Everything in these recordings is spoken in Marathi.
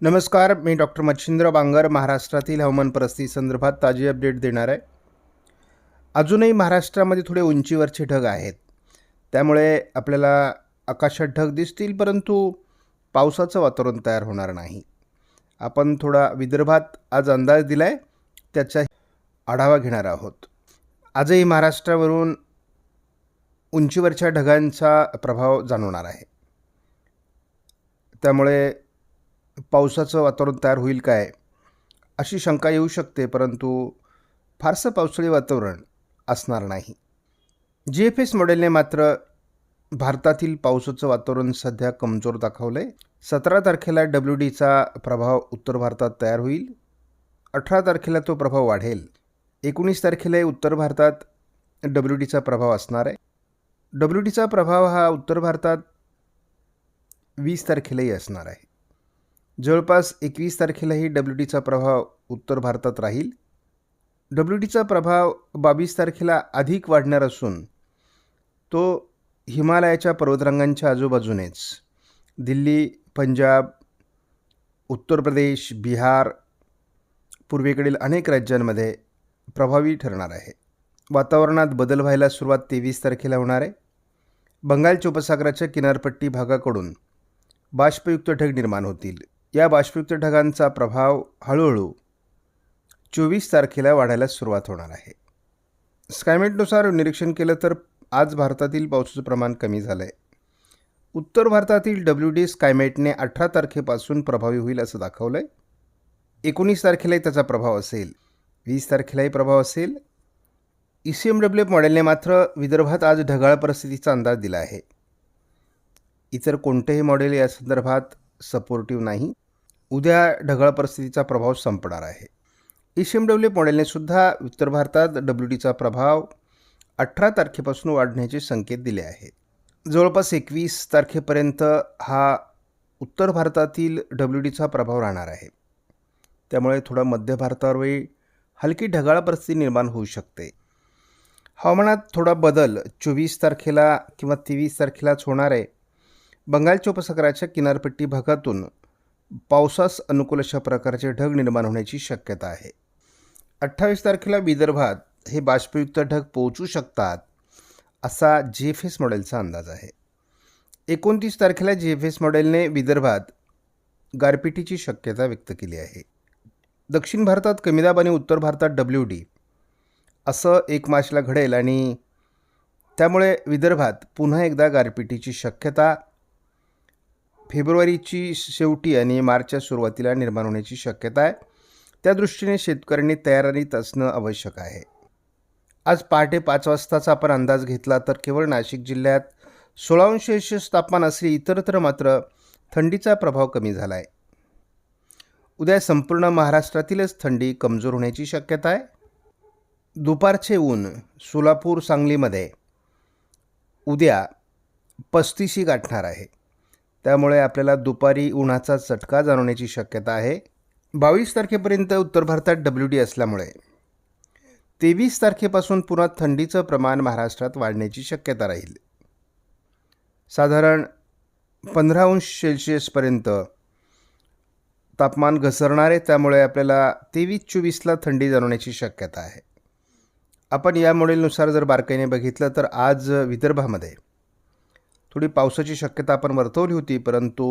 नमस्कार मी डॉक्टर मच्छिंद्र बांगर महाराष्ट्रातील हवामान परिस्थिती संदर्भात ताजी अपडेट देणार आहे. अजूनही महाराष्ट्रामध्ये थोडे उंचीवरचे ढग आहेत. त्यामुळे आपल्याला आकाशात ढग दिसतील परंतु पावसाचं वातावरण तयार होणार नाही. आपण थोडा विदर्भात आज अंदाज दिला आहे त्याचा आढावा घेणार आहोत. आजही महाराष्ट्रावरून उंचीवरच्या ढगांचा प्रभाव जाणवणार आहे. त्यामुळे पावसाचं वातावरण तयार होईल काय? अशी शंका येऊ शकते परंतु फारसं पावसाळी वातावरण असणार नाही. जी एफ एस मॉडेलने मात्र भारतातील पावसाचं वातावरण सध्या कमजोर दाखवलं आहे सतरा तारखेला डब्ल्यू डीचा प्रभाव उत्तर भारतात तयार होईल. अठरा तारखेला तो प्रभाव वाढेल. एकोणीस तारखेला उत्तर भारतात डब्ल्यू डीचा प्रभाव असणार आहे. डब्ल्यू डीचा प्रभाव हा उत्तर भारतात वीस तारखेलाही असणार आहे. जवळपास एकवीस तारखेलाही डब्ल्यू डीचा प्रभाव उत्तर भारतात राहील. डब्ल्यू डीचा प्रभाव बावीस तारखेला अधिक वाढणार असून तो हिमालयाच्या पर्वतरांगांच्या आजूबाजूनेच. दिल्ली पंजाब उत्तर प्रदेश बिहार पूर्वेकडील अनेक राज्यांमध्ये प्रभावी ठरणार आहे. वातावरणात बदल व्हायला सुरुवात तेवीस तारखेला होणार आहे. बंगालच्या उपसागराच्या किनारपट्टी भागाकडून बाष्पयुक्त ढग निर्माण होतील. या बाष्पयुक्त ढगांचा प्रभाव हळूहळू चोवीस तारखेला वाढायला सुरुवात होणार आहे. स्कायमेटनुसार निरीक्षण केलं तर आज भारतातील पावसाचं प्रमाण कमी झालं आहे उत्तर भारतातील डब्ल्यू डी स्कायमेटने अठरा तारखेपासून प्रभावी होईल असं दाखवलं आहे एकोणीस तारखेलाही त्याचा प्रभाव असेल. वीस तारखेलाही प्रभाव असेल. E C M W F मॉडेलने मात्र विदर्भात आज ढगाळ परिस्थितीचा अंदाज दिला आहे. इतर कोणतेही मॉडेल या संदर्भात सपोर्टिव्ह नाही. उद्या ढगाळ परिस्थितीचा प्रभाव संपणार आहे. ई एम डब्ल्यू मॉडेलने सुद्धा उत्तर भारतात डब्ल्यू डीचा प्रभाव अठरा तारखेपासून वाढण्याचे संकेत दिले आहेत. जवळपास एकवीस तारखेपर्यंत हा उत्तर भारतातील डब्ल्यू डीचा प्रभाव राहणार आहे. त्यामुळे थोडा मध्य भारतावरही हलकी ढगाळ परिस्थिती निर्माण होऊ शकते. हवामानात थोडा बदल चोवीस तारखेला किंवा तेवीस तारखेलाच होणार आहे. बंगालच्या उपसागराच्या किनारपट्टी भागातून पावसास अनुकूल अशा प्रकारचे ढग निर्माण होण्याची शक्यता आहे. अठ्ठावीस तारखेला विदर्भात हे बाष्पयुक्त ढग पोहोचू शकतात असा जी एफ एस मॉडेलचा अंदाज आहे. एकोणतीस तारखेला जी एफ एस मॉडेलने विदर्भात गारपिटीची शक्यता व्यक्त केली आहे. दक्षिण भारतात कमीदाब आणि उत्तर भारतात डब्ल्यू डी असं एक मार्चला घडेल आणि त्यामुळे विदर्भात पुन्हा एकदा गारपिटीची शक्यता फेब्रुवारीची शेवटी आणि मार्चच्या सुरुवातीला निर्माण होण्याची शक्यता आहे. त्या दृष्टीने शेतकऱ्यांनी तयारीत असणं आवश्यक आहे. आज पहाटे पाच वाजताचा आपण अंदाज घेतला तर केवळ नाशिक जिल्ह्यात सोळा अंश सेल्सिअस तापमान असले इतरत्र मात्र थंडीचा प्रभाव कमी झाला आहे उद्या संपूर्ण महाराष्ट्रातीलच थंडी कमजोर होण्याची शक्यता आहे. दुपारचे ऊन सोलापूर सांगलीमध्ये उद्या पस्तीशी गाठणार आहे. त्यामुळे आपल्याला दुपारी उन्हाचा चटका जाणवण्याची शक्यता आहे. बावीस तारखेपर्यंत उत्तर भारतात डब्ल्यू डी असल्यामुळे. तेवीस तारखेपासून पुन्हा थंडीचं प्रमाण महाराष्ट्रात वाढण्याची शक्यता राहील. साधारण पंधरा अंश सेल्सिअसपर्यंत तापमान घसरणार आहे त्यामुळे आपल्याला तेवीस चोवीसला थंडी जाणवण्याची शक्यता आहे. आपण या मॉडेलनुसार जर बारकाईने बघितलं तर आज विदर्भामध्ये थोडी पावसाची शक्यता आपण वर्तवली होती परंतु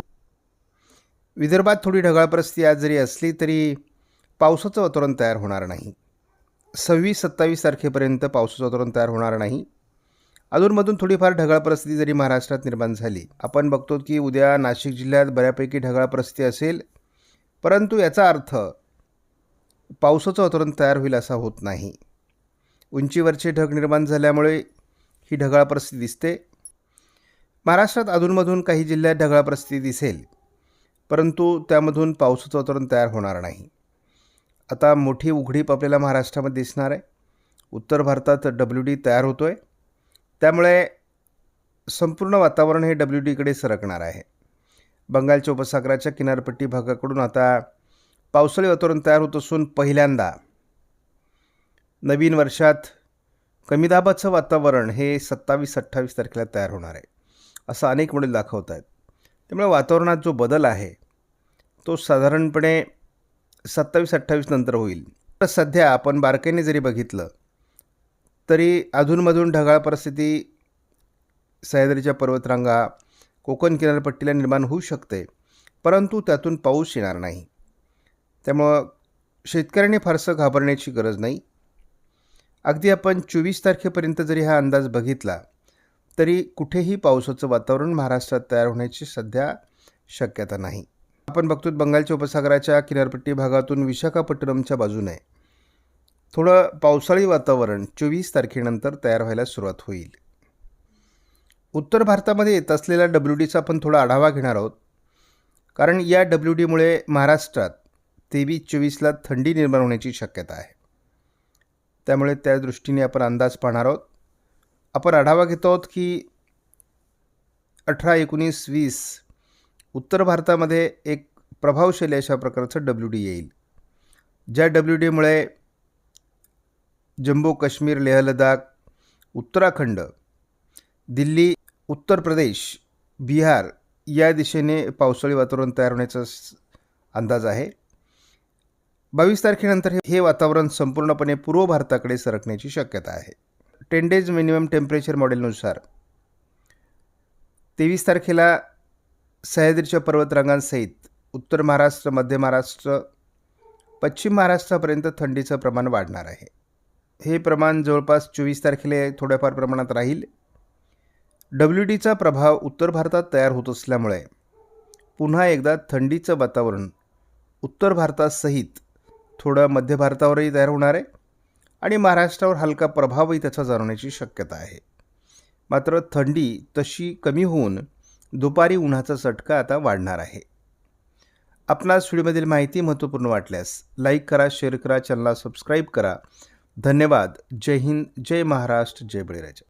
विदर्भात थोडी ढगाळ परिस्थिती आज जरी असली तरी पावसाचं वातावरण तयार होणार नाही. सव्वीस सत्तावीस तारखेपर्यंत पावसाचं वातावरण तयार होणार नाही. अधूनमधून थोडीफार ढगाळ परिस्थिती जरी महाराष्ट्रात निर्माण झाली आपण बघतो की उद्या नाशिक जिल्ह्यात बऱ्यापैकी ढगाळ परिस्थिती असेल परंतु याचा अर्थ पावसाचं वातावरण तयार होईल असा होत नाही. उंचीवरचे ढग निर्माण झाल्यामुळे ही ढगाळ परिस्थिती दिसते. महाराष्ट्रात अधूनमधून काही जिल्ह्यात ढगाळ परिस्थिती दिसेल परंतु त्यामधून पावसाचं वातावरण तयार होणार नाही. आता मोठी उघडीप आपल्याला महाराष्ट्रामध्ये दिसणार आहे. उत्तर भारतात डब्ल्यू डी तयार होतो आहे त्यामुळे संपूर्ण वातावरण हे डब्ल्यू डीकडे सरकणार आहे. बंगालच्या उपसागराच्या किनारपट्टी भागाकडून आता पावसाळी वातावरण तयार होत असून पहिल्यांदा नवीन वर्षात कमी दाबाचं वातावरण हे सत्तावीस अठ्ठावीस तारखेला तयार होणार आहे. असं अनेक मॉडेल दाखवत आहेत. त्यामुळे वातावरणात जो बदल आहे तो साधारणपणे सत्तावीस अठ्ठावीस नंतर होईल. तर सध्या आपण बारकाईने जरी बघितलं तरी अधूनमधून ढगाळ परिस्थिती सह्याद्रीच्या पर्वतरांगा कोकण किनारपट्टीला निर्माण होऊ शकते परंतु त्यातून पाऊस येणार नाही. त्यामुळं शेतकऱ्यांनी फारसं घाबरण्याची गरज नाही. अगदी आपण चोवीस तारखेपर्यंत जरी हा अंदाज बघितला तरी कुठेही पावसाचं वातावरण महाराष्ट्रात तयार होण्याची सध्या शक्यता नाही. आपण बघतो बंगालच्या उपसागराच्या किनारपट्टी भागातून विशाखापट्टणमच्या बाजूने. थोडं पावसाळी वातावरण चोवीस तारखेनंतर तयार व्हायला सुरुवात होईल. उत्तर भारतामध्ये येत असलेल्या डब्ल्यू डीचा आपण थोडा आढावा घेणार आहोत. कारण या डब्ल्यू डीमुळे महाराष्ट्रात तेवीस चोवीसला थंडी निर्माण होण्याची शक्यता आहे. त्यामुळे त्या दृष्टीने आपण अंदाज पाहणार आहोत. आपण आढावा घेतो आहोत की अठरा एकोणीस वीस उत्तर भारतामध्ये एक प्रभावशाली अशा प्रकारचं डब्ल्यू डी येईल. ज्या डब्ल्यू डीमुळे जम्मू काश्मीर लेह लडाख उत्तराखंड दिल्ली उत्तर प्रदेश बिहार या दिशेने पावसाळी वातावरण तयार होण्याचा अंदाज आहे. बावीस तारखेनंतर हे वातावरण संपूर्णपणे पूर्व भारताकडे सरकण्याची शक्यता आहे. टेन डेज मिनिमम टेम्परेचर मॉडेलनुसार तेवीस तारखेला सह्याद्रीच्या पर्वतरांगांसहित उत्तर महाराष्ट्र मध्य महाराष्ट्र पश्चिम महाराष्ट्रापर्यंत थंडीचं प्रमाण वाढणार आहे. हे प्रमाण जवळपास चोवीस तारखेला थोड्याफार प्रमाणात राहील. डब्ल्यू डीचा प्रभाव उत्तर भारतात तयार होत असल्यामुळे पुन्हा एकदा थंडीचं वातावरण उत्तर भारतासहित थोडं मध्य भारतावरही तयार होणार आहे. आणि महाराष्ट्रावर हलका प्रभावही त्याचा जाणवण्याची शक्यता आहे. मात्र थंडी तशी कमी होऊन दुपारी उन्हाचा चटका आता वाढणार आहे. आपणास व्हिडिओमधील माहिती महत्त्वपूर्ण वाटल्यास लाईक करा शेअर करा चॅनलला सबस्क्राईब करा. धन्यवाद. जय हिंद. जय महाराष्ट्र. जय बळीराजा.